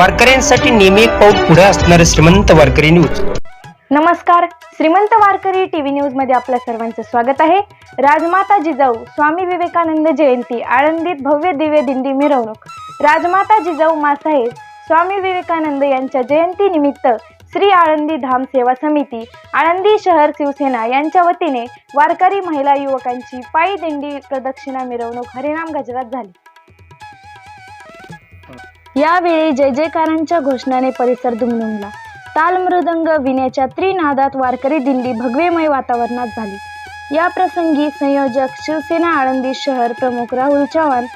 वारकऱ्यांसाठी नेहमी एक पाऊल पुढे असणारे श्रीमंत वारकरी न्यूज. नमस्कार. श्रीमंत वारकरी टीव्ही न्यूजमध्ये आपल्या सर्वांचं स्वागत आहे. राजमाता जिजाऊ स्वामी विवेकानंद जयंती आळंदीत भव्य दिव्य दिंडी मिरवणूक. राजमाता जिजाऊ मासाहेब स्वामी विवेकानंद यांच्या जयंती निमित्त श्री आळंदी धाम सेवा समिती आळंदी शहर शिवसेना यांच्या वतीने वारकरी महिला युवकांची पायी दिंडी प्रदक्षिणा मिरवणूक हरिनाम गजरात झाली. यावेळी जय जयकारांच्या घोषणाने परिसर दुमदुमला. तालमृदंग विण्याच्या त्रिनादात वारकरी दिंडी भगवेमय वातावरणात झाली. या प्रसंगी संयोजक शिवसेना आळंदी शहर प्रमुख राहुल चव्हाण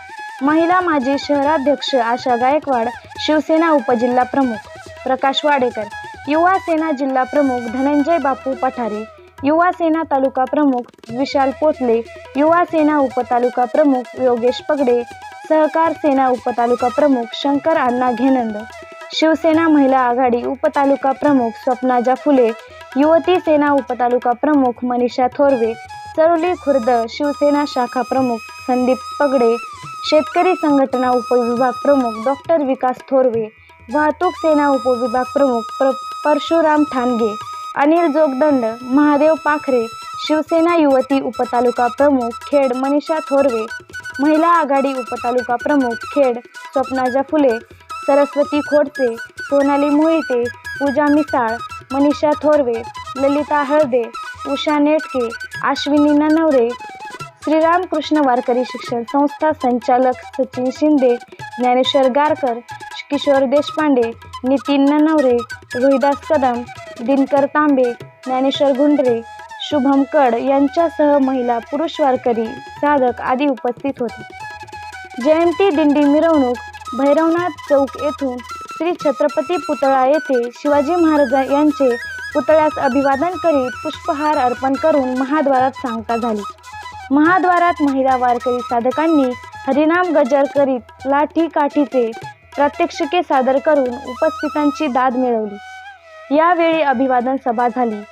महिला माजी शहराध्यक्ष आशा गायकवाड शिवसेना उपजिल्हा प्रमुख प्रकाश वाडेकर युवा सेना जिल्हा प्रमुख धनंजय बापू पठारे युवा सेना तालुका प्रमुख विशाल पोतले युवा सेना उपतालुका प्रमुख योगेश पगडे सहकार सेना उपतालुका प्रमुख शंकर अण्णा घेनंद शिवसेना महिला आघाडी उपतालुका प्रमुख स्वप्नाजा फुले युवती सेना उपतालुका प्रमुख मनीषा थोरवे चरोली खुर्द शिवसेना शाखा प्रमुख संदीप पगडे शेतकरी संघटना उपविभाग प्रमुख डॉक्टर विकास थोरवे वाहतूक सेना उपविभाग प्रमुख प्र परशुराम ठाणगे अनिल जोगदंड महादेव पाखरे शिवसेना युवती उपतालुका प्रमुख खेड मनीषा थोरवे महिला आघाडी उपतालुका प्रमुख खेड स्वप्नाजा फुले सरस्वती खोडसे सोनाली मोहिते पूजा मिसाळ मनीषा थोरवे ललिता हळदे उषा नेटके अश्विनी ननवरे श्रीरामकृष्ण वारकरी शिक्षण संस्था संचालक सचिन शिंदे ज्ञानेश्वर गारकर किशोर देशपांडे नितीन ननवरे रोहिदास कदम दिनकर तांबे ज्ञानेश्वर गुंडरे शुभम कड यांच्यासह महिला पुरुष वारकरी साधक आदी उपस्थित होते. जयंती दिंडी मिरवणूक भैरवनाथ चौक येथून श्री छत्रपती पुतळा येथे शिवाजी महाराज यांचे पुतळ्यास अभिवादन करीत पुष्पहार अर्पण करून महाद्वारात सांगता झाली. महाद्वारात महिला वारकरी साधकांनी हरिनाम गजर करीत लाठी काठीचे प्रात्यक्षिके सादर करून उपस्थितांची दाद मिळवली. यावेळी अभिवादन सभा झाली.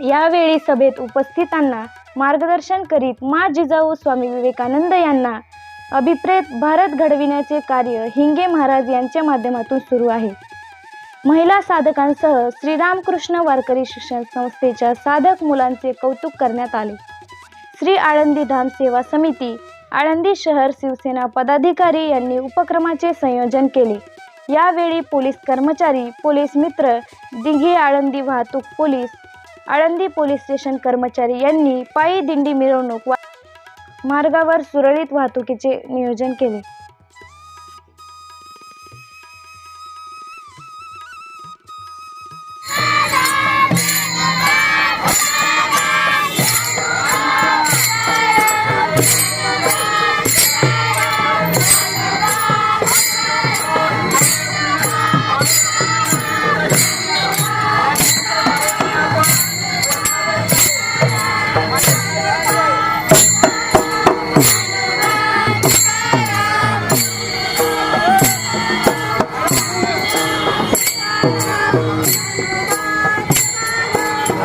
यावेळी सभेत उपस्थितांना मार्गदर्शन करीत मा जिजाऊ स्वामी विवेकानंद यांना अभिप्रेत भारत घडविण्याचे कार्य हिंगे महाराज यांच्या माध्यमातून सुरू आहे. महिला साधकांसह श्रीरामकृष्ण वारकरी शिक्षण संस्थेच्या साधक मुलांचे कौतुक करण्यात आले. श्री आळंदी धाम सेवा समिती आळंदी शहर शिवसेना पदाधिकारी यांनी उपक्रमाचे संयोजन केले. यावेळी पोलीस कर्मचारी पोलीस मित्र दिघी आळंदी वाहतूक पोलीस आळंदी पोलीस स्टेशन कर्मचारी यांनी पायी दिंडी मिरवणूक वा- मार्गावर सुरळीत वाहतुकीचे नियोजन केले.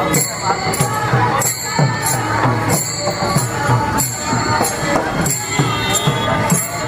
ハハハハ!